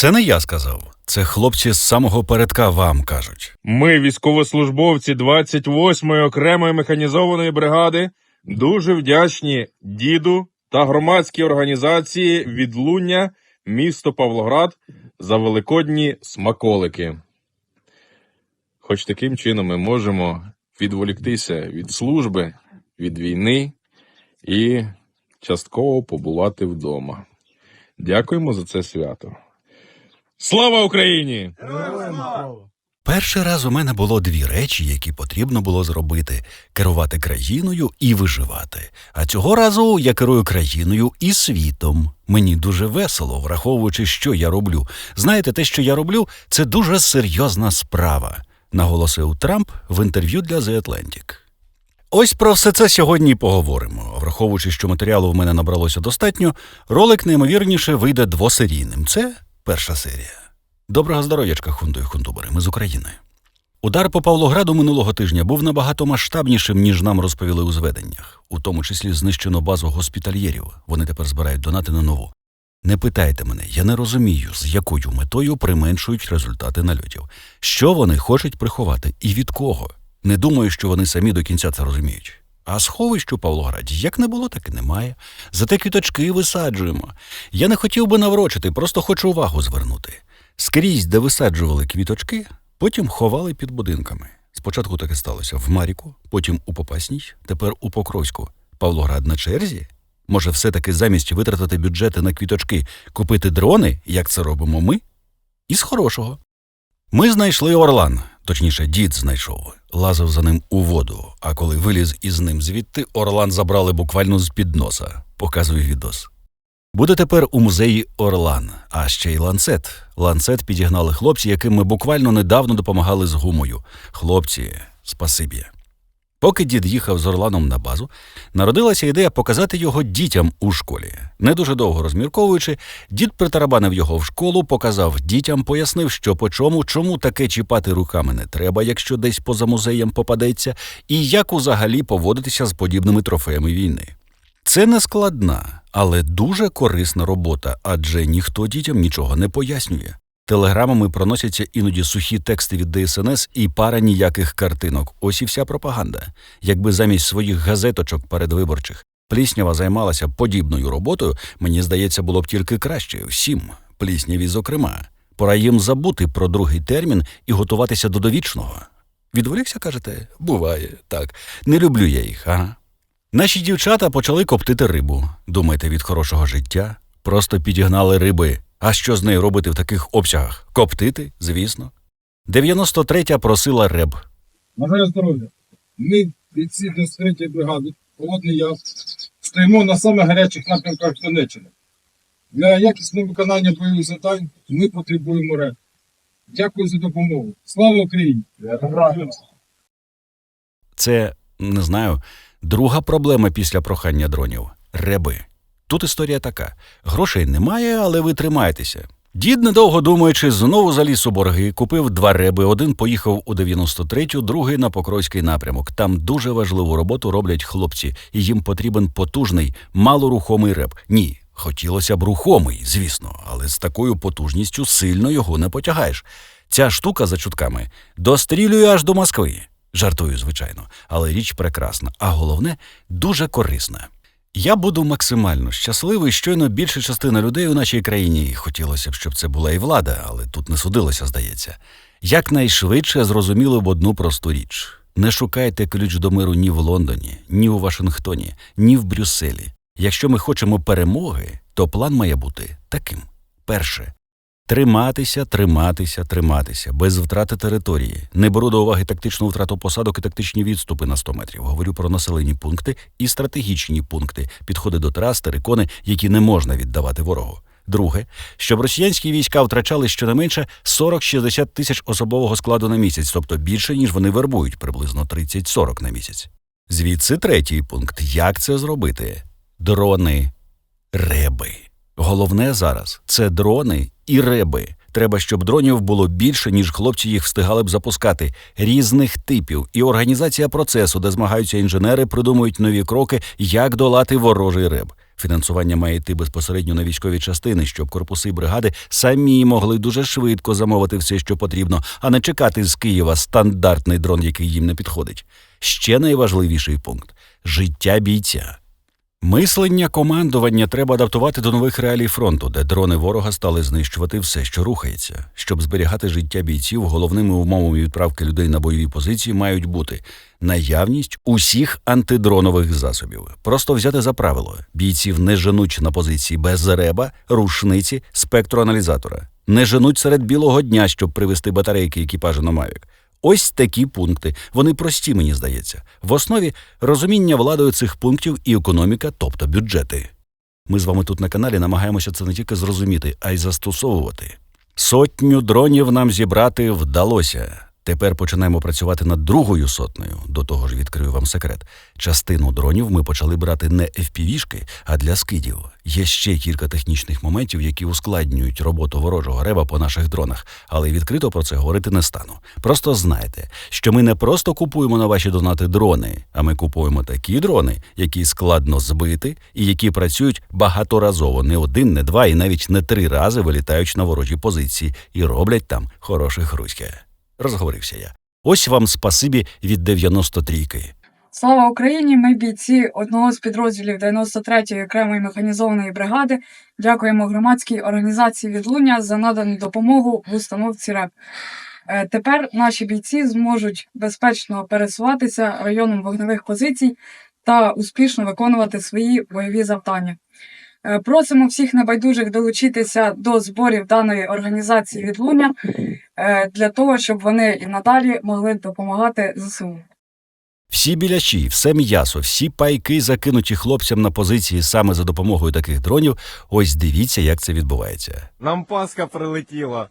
Це не я сказав. Це хлопці з самого передка вам кажуть. Ми, військовослужбовці 28-ї окремої механізованої бригади, дуже вдячні діду та громадській організації Відлуння місто Павлоград за великодні смаколики. Хоч таким чином ми можемо відволіктися від служби, від війни і частково побувати вдома. Дякуємо за це свято. Слава Україні! Перший раз у мене було дві речі, які потрібно було зробити: керувати країною і виживати. А цього разу я керую країною і світом. Мені дуже весело, враховуючи, що я роблю. Знаєте, те, що я роблю, це дуже серйозна справа, наголосив Трамп в інтерв'ю для The Atlantic. Ось про все це сьогодні поговоримо. Враховуючи, що матеріалу в мене набралося достатньо, ролик неймовірніше вийде двосерійним. Це перша серія. Доброго здоров'ячка, хунду і хунтубери, ми з України. Удар по Павлограду минулого тижня був набагато масштабнішим, ніж нам розповіли у зведеннях. У тому числі знищено базу госпітальєрів. Вони тепер збирають донати на нову. Не питайте мене, я не розумію, з якою метою применшують результати нальотів. Що вони хочуть приховати і від кого? Не думаю, що вони самі до кінця це розуміють. А сховищ у Павлограді як не було, так і немає. Зате квіточки висаджуємо. Я не хотів би наврочити, просто хочу увагу звернути. Скрізь, де висаджували квіточки, потім ховали під будинками. Спочатку таке сталося в Маріку, потім у Попасній, тепер у Покровську. Павлоград на черзі? Може, все-таки замість витратити бюджети на квіточки, купити дрони, як це робимо ми? Із хорошого. Ми знайшли Орлан, точніше, дід знайшов, лазив за ним у воду. А коли виліз із ним звідти, Орлан забрали буквально з під носа. показує відос. Буде тепер у музеї Орлан, а ще й ланцет. Ланцет підігнали хлопці, яким ми буквально недавно допомагали з гумою. Хлопці, спасибі. Поки дід їхав з Орланом на базу, народилася ідея показати його дітям у школі. Не дуже довго розмірковуючи, дід притарабанив його в школу, показав дітям, пояснив, що по чому, чому таке чіпати руками не треба, якщо десь поза музеєм попадеться, і як узагалі поводитися з подібними трофеями війни. Це не складна, але дуже корисна робота, адже ніхто дітям нічого не пояснює. Телеграмами проносяться іноді сухі тексти від ДСНС і пара ніяких картинок. Ось і вся пропаганда. Якби замість своїх газеточок передвиборчих Пліснява займалася подібною роботою, мені здається, було б тільки краще всім, плісняві, зокрема. Пора їм забути про другий термін і готуватися до довічного. Відволікся, кажете? Буває, так. Не люблю я їх, ага. Наші дівчата почали коптити рибу. Думаєте, від хорошого життя? Просто підігнали риби. А що з нею робити в таких обсягах? Коптити, звісно. 93-я просила реб. Бажаю здоров'я. Ми, бійці 23 бригади, Холодний Яр, стоїмо на саме гарячих напрямках Донеччини. Для якісного виконання бойових завдань ми потребуємо РЕБ. Дякую за допомогу. Слава Україні! Це, не знаю, друга проблема після прохання дронів реби. Тут історія така: грошей немає, але ви тримаєтеся. Дід, недовго думаючи, знову заліз у борги, купив два реби. Один поїхав у 93-ю, другий на Покровський напрямок. Там дуже важливу роботу роблять хлопці, і їм потрібен потужний, малорухомий реб. Ні, хотілося б рухомий, звісно, але з такою потужністю сильно його не потягаєш. Ця штука за чутками дострілює аж до Москви. Жартую, звичайно, але річ прекрасна, а головне дуже корисна. Я буду максимально щасливий, щойно більша частина людей у нашій країні, хотілося б, щоб це була і влада, але тут не судилося, здається. Якнайшвидше зрозуміли б одну просту річ: не шукайте ключ до миру ні в Лондоні, ні у Вашингтоні, ні в Брюсселі. Якщо ми хочемо перемоги, то план має бути таким: перше. Триматися, триматися, триматися, без втрати території. Не беру до уваги тактичну втрату посадок і тактичні відступи на 100 метрів. Говорю про населені пункти і стратегічні пункти, підходи до трас, терикони, які не можна віддавати ворогу. Друге, щоб росіянські війська втрачали щонайменше 40-60 тисяч особового складу на місяць, тобто більше, ніж вони вербують, приблизно 30-40 на місяць. Звідси третій пункт. Як це зробити? Дрони, реби. Головне зараз це дрони і реби. Треба, щоб дронів було більше, ніж хлопці їх встигали б запускати, різних типів. І організація процесу, де змагаються інженери, придумують нові кроки, як долати ворожий реб. Фінансування має йти безпосередньо на військові частини, щоб корпуси бригади самі могли дуже швидко замовити все, що потрібно, а не чекати з Києва стандартний дрон, який їм не підходить. Ще найважливіший пункт життя бійця. Мислення командування треба адаптувати до нових реалій фронту, де дрони ворога стали знищувати все, що рухається. Щоб зберігати життя бійців, головними умовами відправки людей на бойові позиції мають бути наявність усіх антидронових засобів. Просто взяти за правило: бійців не женуть на позиції без реба, рушниці, спектроаналізатора, не женуть серед білого дня, щоб привезти батарейки екіпажу на Мавік. Ось такі пункти. Вони прості, мені здається. В основі розуміння владою цих пунктів і економіка, тобто бюджети. Ми з вами тут на каналі намагаємося це не тільки зрозуміти, а й застосовувати. Сотню дронів нам зібрати вдалося. Тепер починаємо працювати над другою сотнею. До того ж, відкрию вам секрет. Частину дронів ми почали брати не FPV-шки, а для скидів. Є ще кілька технічних моментів, які ускладнюють роботу ворожого реба по наших дронах, але відкрито про це говорити не стану. Просто знайте, що ми не просто купуємо на ваші донати дрони, а ми купуємо такі дрони, які складно збити і які працюють багаторазово, не один, не два і навіть не три рази вилітають на ворожі позиції і роблять там хороше хруське. Розговорився я. Ось вам спасибі від 93-ки. Слава Україні! Ми бійці одного з підрозділів 93-ї окремої механізованої бригади. Дякуємо громадській організації Відлуння за надану допомогу в установці РЕП. Е, Тепер наші бійці зможуть безпечно пересуватися районом вогневих позицій та успішно виконувати свої бойові завдання. Е, Просимо всіх небайдужих долучитися до зборів даної організації Відлуння е, для того, щоб вони і надалі могли допомагати ЗСУ. Всі білячі, все м'ясо, всі пайки закинуті хлопцям на позиції саме за допомогою таких дронів. Ось дивіться, як це відбувається. Нам Пасха прилетіла.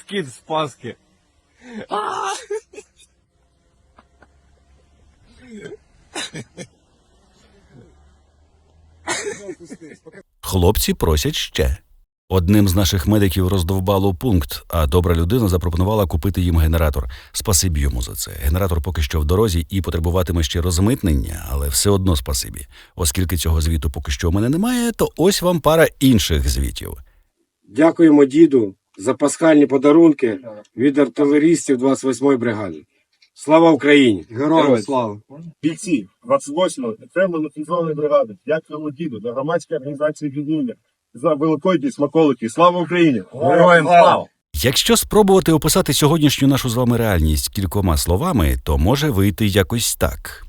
Скид з Пасхи. Хлопці просять ще. Одним з наших медиків роздовбало пункт, а добра людина запропонувала купити їм генератор. Спасибі йому за це. Генератор поки що в дорозі і потребуватиме ще розмитнення, але все одно спасибі. Оскільки цього звіту поки що у мене немає, то ось вам пара інших звітів. Дякуємо діду за пасхальні подарунки від артилерістів 28-ї бригади. Слава Україні! Героям слава! бійці 28-ї окремої механізованої бригади, дякуємо діду та громадській організації відлуння за великодні смаколики. Слава Україні! Героям слава! Якщо спробувати описати сьогоднішню нашу з вами реальність кількома словами, то може вийти якось так.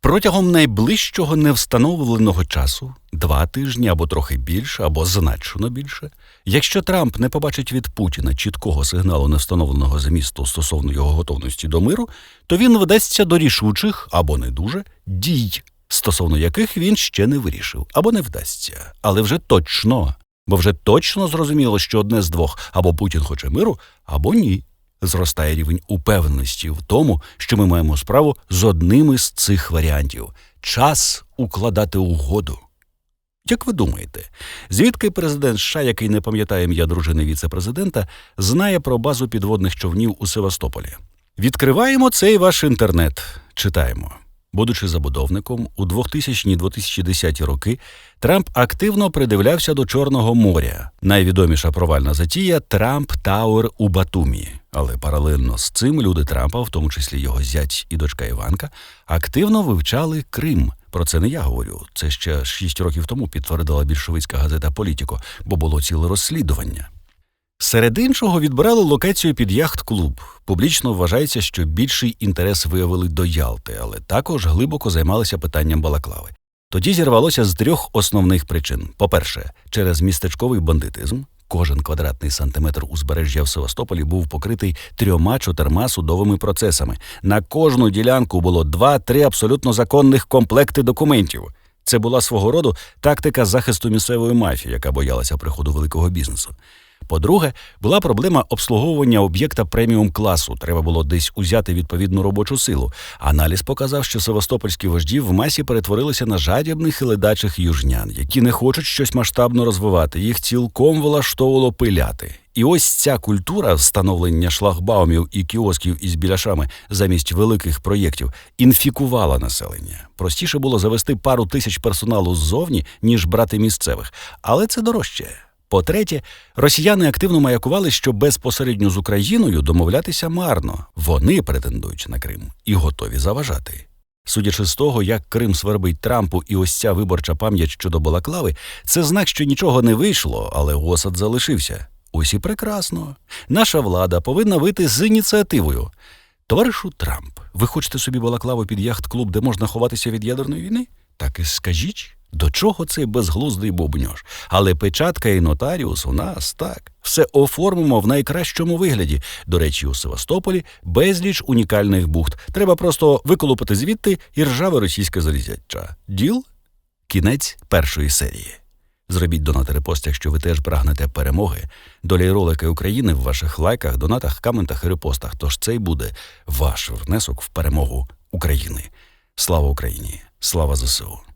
Протягом найближчого невстановленого часу, два тижні або трохи більше, або значно більше, якщо Трамп не побачить від Путіна чіткого сигналу невстановленого змісту стосовно його готовності до миру, то він вдасться до рішучих або не дуже дій, стосовно яких він ще не вирішив, або не вдасться, але вже точно, бо вже точно зрозуміло, що одне з двох або Путін хоче миру, або ні. Зростає рівень упевненості в тому, що ми маємо справу з одним із цих варіантів час укладати угоду. Як ви думаєте, звідки президент США, який не пам'ятає ім'я дружини віце-президента, знає про базу підводних човнів у Севастополі? Відкриваємо цей ваш інтернет, читаємо. Будучи забудовником, у 2000-2010 роки Трамп активно придивлявся до Чорного моря. Найвідоміша провальна затія Трамп Тауер у Батумі. Але паралельно з цим люди Трампа, в тому числі його зять і дочка Іванка, активно вивчали Крим. Про це не я говорю. Це ще шість років тому підтвердила більшовицька газета Політіко, бо було ціле розслідування. Серед іншого відбирали локацію під яхт-клуб. Публічно вважається, що більший інтерес виявили до Ялти, але також глибоко займалися питанням балаклави. Тоді зірвалося з трьох основних причин: по-перше, через містечковий бандитизм. Кожен квадратний сантиметр узбережжя в Севастополі був покритий трьома-чотирма судовими процесами. На кожну ділянку було два-три абсолютно законних комплекти документів. Це була свого роду тактика захисту місцевої мафії, яка боялася приходу великого бізнесу. По-друге, була проблема обслуговування об'єкта преміум класу. Треба було десь узяти відповідну робочу силу. Аналіз показав, що севастопольські вожді в масі перетворилися на жадібних і ледачих южнян, які не хочуть щось масштабно розвивати. Їх цілком влаштовувало пиляти. І ось ця культура встановлення шлагбаумів і кіосків із біляшами замість великих проєктів інфікувала населення. Простіше було завести пару тисяч персоналу ззовні, ніж брати місцевих, але це дорожче. По-третє, росіяни активно маякували, що безпосередньо з Україною домовлятися марно. Вони претендують на Крим і готові заважати. Судячи з того, як Крим свербить Трампу і ось ця виборча пам'ять щодо Балаклави, це знак, що нічого не вийшло, але осад залишився. Ось і прекрасно. Наша влада повинна вийти з ініціативою. Товаришу Трамп, ви хочете собі балаклаву під яхт-клуб, де можна ховатися від ядерної війни? Так і скажіть, до чого цей безглуздий бубньош? Але печатка і нотаріус у нас так. Все оформимо в найкращому вигляді. До речі, у Севастополі безліч унікальних бухт. Треба просто виколупати звідти і ржаве російське залізяча. Діл? Кінець першої серії. Зробіть донат і репост, якщо ви теж прагнете перемоги. Доля й ролики України в ваших лайках, донатах, коментах і репостах. Тож це й буде ваш внесок в перемогу України. Слава Україні! Слава ЗСУ!